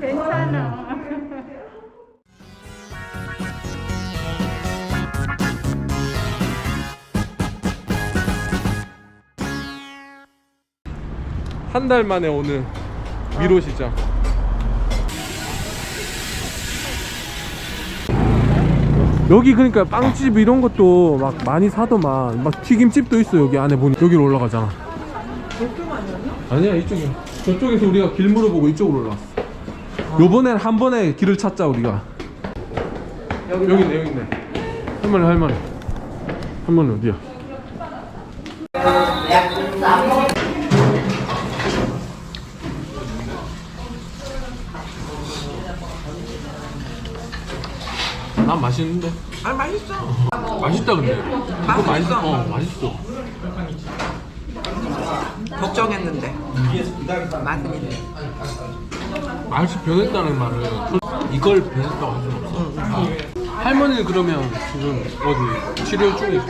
괜찮아. 한 달 만에 오는 미로 시장. 여기 그러니까 빵집 이런 것도 막 많이 사더만 막 튀김집도 있어 여기 안에 보니 여기로 올라가잖아. 아니야 이쪽이야. 저쪽에서 우리가 길 물어보고 이쪽으로 올라왔어. 요번엔 한 번에 길을 찾자 우리가. 여기 있네 여기 있네. 할머니 할머니. 할머니 어디야? 난 맛있는데. 아 맛있어. 맛있다 근데. 맛 그거 있어? 어 맛있어. 걱정했는데 맛은 있네. 맛이 변했다는 말은 이걸 변했다고 할 수는 없어. 할머니는 그러면 지금 어디 치료 중이?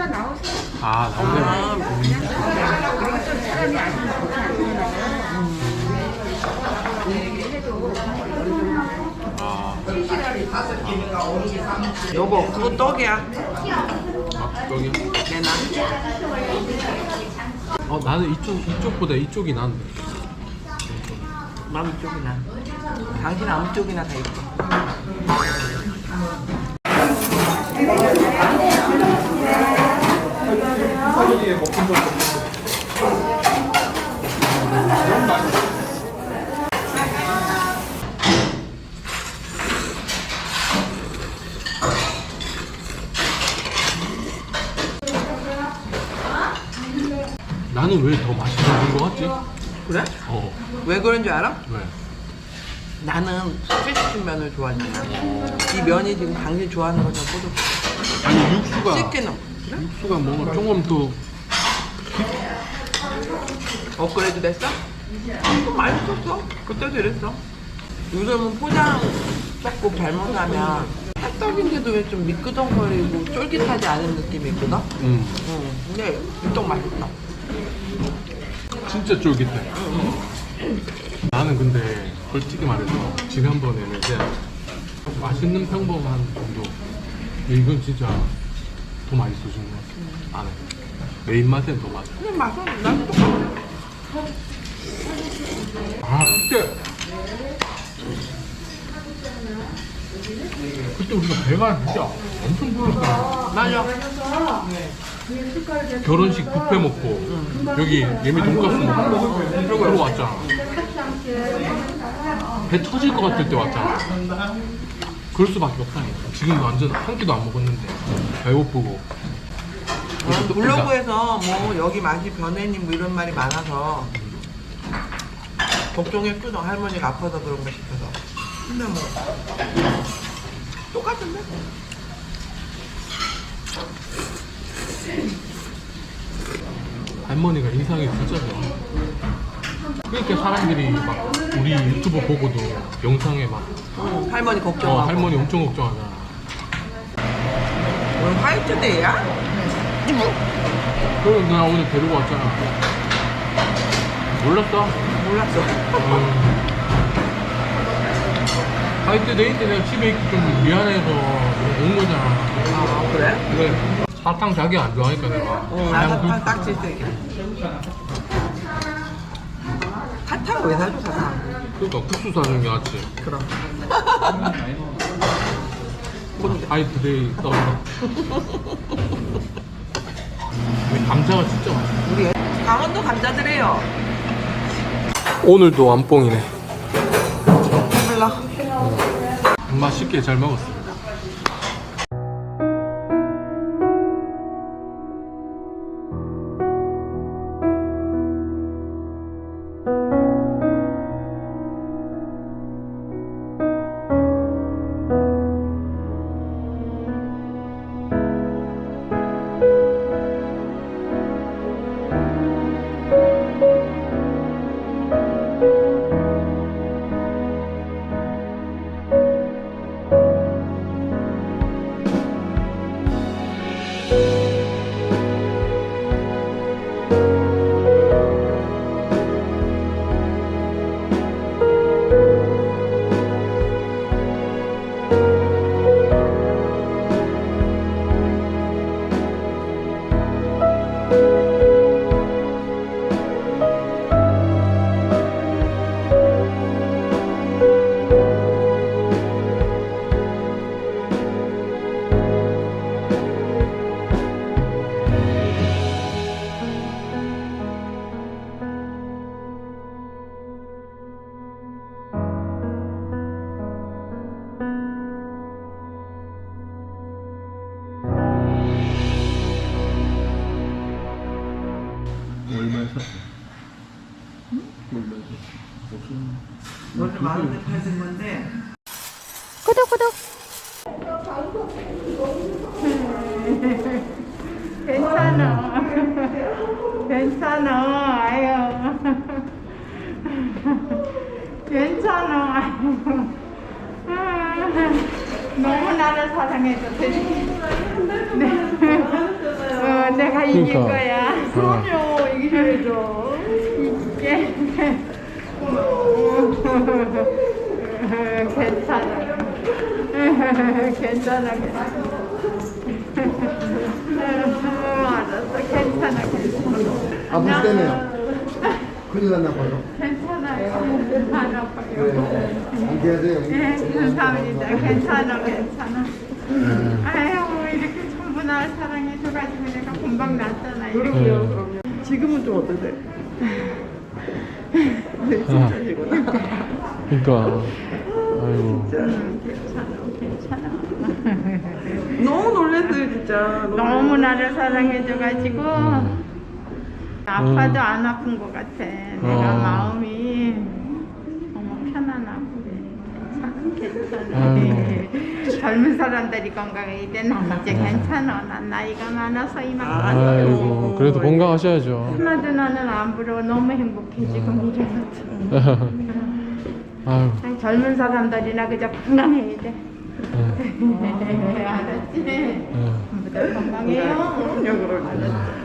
아 나오네. 여보 그거 떡이야. 아 여기. 내놔. 어 나는 이쪽 이쪽보다 이쪽이 난데. 마음 쪽이나. 당신 아무 쪽이나 다 있고. 나는 왜 더 맛있는 것 같지? 그래? 어 왜 그런 줄 알아? 왜? 나는 스트레치 면을 좋아하잖아. 이 면이 지금 당신 좋아하는 거좀 뿌듯. 아니 육수가 씻기는. 그래? 육수가 뭔가 조금 더 업그레이드 됐어? 좀 맛있었어. 그때도 이랬어. 요즘은 포장 떡국 잘못하면 찰떡인데도 왜 좀 미끄덩거리고 쫄깃하지 않은 느낌이 있거든? 음, 응. 근데 이떡 맛있다. 진짜 쫄깃해. 나는 근데 솔직히 말해서 지난번에는 이제 맛있는 평범한 정도. 근데 이건 진짜 더 맛있어 진 것 같아. 안에 내 입맛엔 더 맛있어. 근데 맛은 난 똑같아. 아 그때 그때 우리가 배가 진짜 엄청 불렀잖아. 맞아. 결혼식 뷔페 먹고 여기 예미 돈가스 먹고 그러고 왔잖아. 배 터질 것 같을 때 왔잖아. 그럴 수밖에 없다니까. 지금 완전 한 끼도 안 먹었는데 배고프고. 어, 블로그에서 뭐 여기 맛이 변했니 뭐 이런 말이 많아서 걱정했거든 할머니가 아파서 그런 거 싶어서 근데 뭐 똑같은데? 할머니가 인상이 진짜 좋아. 그러니까 사람들이 막 우리 유튜브 보고도 영상에 막 응, 할머니 어, 걱정하고 할머니 엄청 걱정하잖아. 오늘 화이트데이야? 그럼 나 오늘 데리고 왔잖아. 몰랐어? 몰랐어 음. 화이트데이 때 내가 집에 있기 좀 미안해서 온 거잖아. 아 그래? 그래. 사탕 자기 안 좋아하니까 내가. 응 그냥 나도 그- 딱, 딱 질색이야 사탕 왜 사줘 사탕 그러니까 국수 사준 게 낫지. 그럼 뭔데? 화이트 데이 떠서. 감자가 진짜 맛있어. 우리 애- 강원도 감자들이에요 오늘도 안뽕이네. 몰라 맛있게 잘 먹었어. 원래 마음에 파는 건데 구독 구독 괜찮아 괜찮아 아유 괜찮아 아유 아, 너무 나를 사랑해줘 네. 어, 내가 이길 그러니까. 거야 그럼요 이기셔야죠 이길게 괜찮아. 괜찮아, 괜찮아. 알았어, 괜찮아, 괜찮아. 아플 때네요. 큰일 났나 봐요. 괜찮아요. 안 아파요. 네. 돼요. 네, 감사합니다. 괜찮아, 괜찮아. 아유, 이렇게 전부 날 사랑해줘가지고 내가 금방 낫잖아. 이렇게. 네. 지금은 좀 어떠세요? 아, 그러니까 아이고 음, 괜찮아, 괜찮아. 너무 놀랐어요 진짜 너무 나를 사랑해줘가지고 아파도 안 아픈 것 같아. 내가 어. 마음이 너무 편안하고 참 괜찮아. 아이고. 젊은 사람들이 건강해야 돼. 난 이제 괜찮아. 난 나이가 많아서 이만큼. 아이고 그래도 건강하셔야죠 하나도 나는 안 부러워. 너무 행복해 지금 이래서. 아유 젊은 사람들이나 그저 건강해야 돼. 네. 알았지? 네. 전부 다 건강해요. 그러고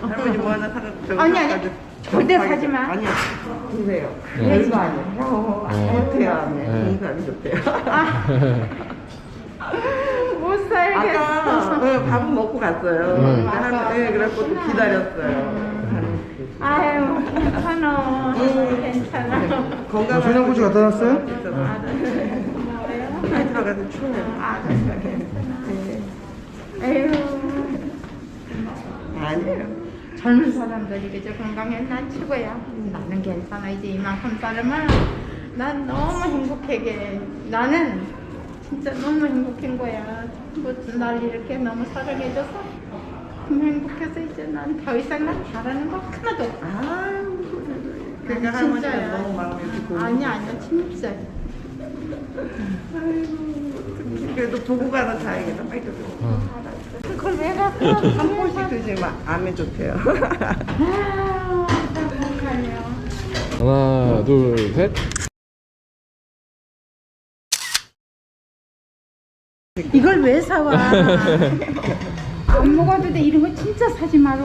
할머니 뭐 하나 사다 아니 아니 절대 사지 마. 아니요 드세요 네. 별거 아니에요 네. 좋대요 하면 네. 공감이 좋대요 못 살겠어. 아까 네, 밥은 먹고 갔어요 네. 근데 할- 네, 그래갖고 또 기다렸어요 아유 괜찮아. 괜찮아. 건강한 소장고지 갖다 놨어요? 뭐예요? 빨리 들어가서 추워요 알았어 괜찮아. 에휴 아니에요 젊은 사람들이 그저 건강해 난 최고야. 나는 괜찮아 이제 이만큼 살으면 난 너무 행복하게 나는 진짜 너무 행복한 거야. 뭐, 날 이렇게 너무 사랑해줘서 너무 행복해서 이제 난 더 이상 난 바라는 거 하나도 없어. 아유 그러니까 할머니가. 너무 마음이 좋고 아니야 아니야 진짜. 아이고 그래도 보고 가서 다행이다 빨리 어. 그걸 왜 갖고 한 번씩 드시면 암에 좋대요 아유 행복하네요. 하나 둘 셋 이걸 왜 사와? 안 먹어도 돼. 이런 거 진짜 사지 마라.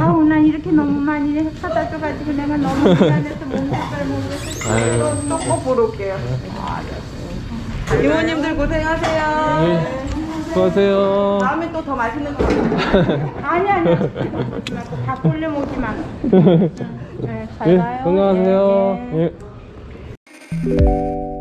아우, 난 이렇게 너무 많이 사다 줘가지고 내가 너무 불안해서 못 먹을 모르겠어. 아유 또꼭 보러 올게요 이모님들 고생하세요 네. 수고하세요 다음에 또 더 맛있는 거 아니, 아니. 다 돌려 먹지 마. 네, 잘네 가요. 건강하세요 네, 네. 예.